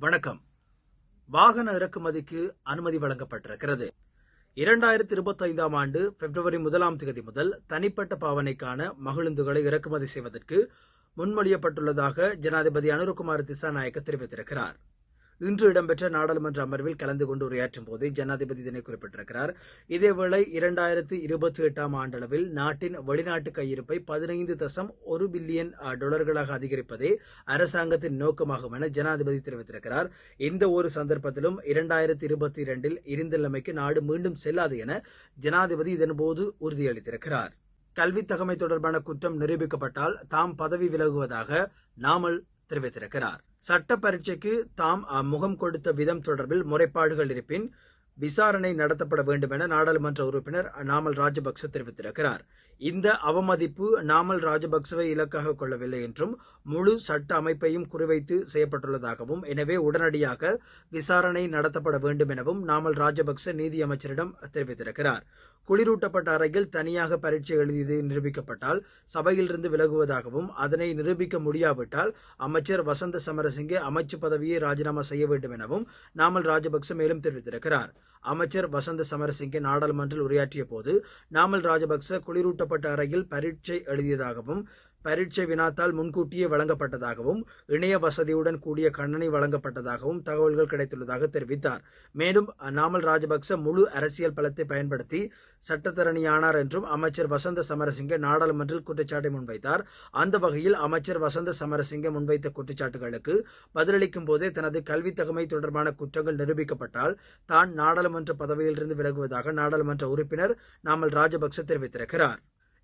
வணக்கம். வாகன இறக்குமதிக்கு அனுமதி வழங்கப்பட்டிருக்கிறது. இரண்டாயிரத்தி இருபத்தி ஐந்தாம் ஆண்டு பிப்ரவரி முதலாம் தேதி முதல் தனிப்பட்ட பாவனைக்கான மகிழுந்துகளை இறக்குமதி செய்வதற்கு முன்மொழியப்பட்டுள்ளதாக ஜனாதிபதி அனுரகுமார் திசாநாயக்க தெரிவித்திருக்கிறார். இன்று இடம்பெற்ற நாடாளுமன்ற அமர்வில் கலந்து கொண்டு உரையாற்றும் போது ஜனாதிபதி இதனை குறிப்பிட்டிருக்கிறார். இதேவேளை இரண்டாயிரத்தி இருபத்தி எட்டாம் ஆண்டளவில் நாட்டின் வெளிநாட்டு கையிருப்பை பதினைந்து தசம் ஒரு பில்லியன் டாலர்களாக அதிகரிப்பதே அரசாங்கத்தின் நோக்கமாகும் என ஜனாதிபதி தெரிவித்திருக்கிறார். எந்த ஒரு சந்தர்ப்பத்திலும் இரண்டாயிரத்தி இருபத்தி இரண்டில் இருந்தநிலைமைக்கு நாடு மீண்டும் செல்லாது என ஜனாதிபதி இதன்போது உறுதியளித்திருக்கிறார். கல்வி தகமை தொடர்பான குற்றம் நிரூபிக்கப்பட்டால் தாம் பதவி விலகுவதாக நாமல் தெரிவித்திருக்கிறார். சட்ட பரீட்சைக்கு தாம் முகம் கொடுத்த விதம் தொடர்பில் முறைப்பாடுகள் இருப்பின் விசாரணை நடத்தப்பட வேண்டும் என நாடாளுமன்ற உறுப்பினர் நாமல் ராஜபக்ச தெரிவித்திருக்கிறார். இந்த அவமதிப்பு நாமல் ராஜபக்சவை இலக்காக கொள்ளவில்லை என்றும் முழு சட்ட அமைப்பையும் குறிவைத்து செய்யப்பட்டுள்ளதாகவும் எனவே உடனடியாக விசாரணை நடத்தப்பட வேண்டும் எனவும் நாமல் ராஜபக்ச நீதி அமைச்சரிடம் தெரிவித்திருக்கிறார். குளிரூட்டப்பட்ட அறையில் தனியாக பரீட்சை எழுதியது நிரூபிக்கப்பட்டால் சபையிலிருந்து விலகுவதாகவும் அதனை நிரூபிக்க முடியாவிட்டால் அமைச்சர் வசந்த சமரசிங்கே அமைச்சு பதவியை ராஜினாமா செய்ய வேண்டும் எனவும் நாமல் ராஜபக்ச மேலும் தெரிவித்திருக்கிறார். அமைச்சர் வசந்த சமரசிங்க நாடாளுமன்றில் உரையாற்றிய போது நாமல் ராஜபக்ச குளிரூட்டப்பட்ட அறையில் பரீட்சை எழுதியதாகவும் பரீட்சை வினாத்தால் முன்கூட்டியே வழங்கப்பட்டதாகவும் இணைய வசதியுடன் கூடிய கண்ணனை வழங்கப்பட்டதாகவும் தகவல்கள் கிடைத்துள்ளதாக தெரிவித்தார். மேலும் நாமல் ராஜபக்ச முழு அரசியல் பலத்தை பயன்படுத்தி சட்டத்தரணியானார் என்றும் அமைச்சர் வசந்த சமரசிங்க நாடாளுமன்றில் குற்றச்சாட்டை முன்வைத்தார். அந்த வகையில் அமைச்சர் வசந்த சமரசிங்க முன்வைத்த குற்றச்சாட்டுகளுக்கு பதிலளிக்கும் போதே தனது கல்வி தகமை தொடர்பான குற்றங்கள் நிரூபிக்கப்பட்டால் தான் நாடாளுமன்ற பதவியிலிருந்து விலகுவதாக நாடாளுமன்ற உறுப்பினர் நாமல் ராஜபக்ச தெரிவித்திருக்கிறார்.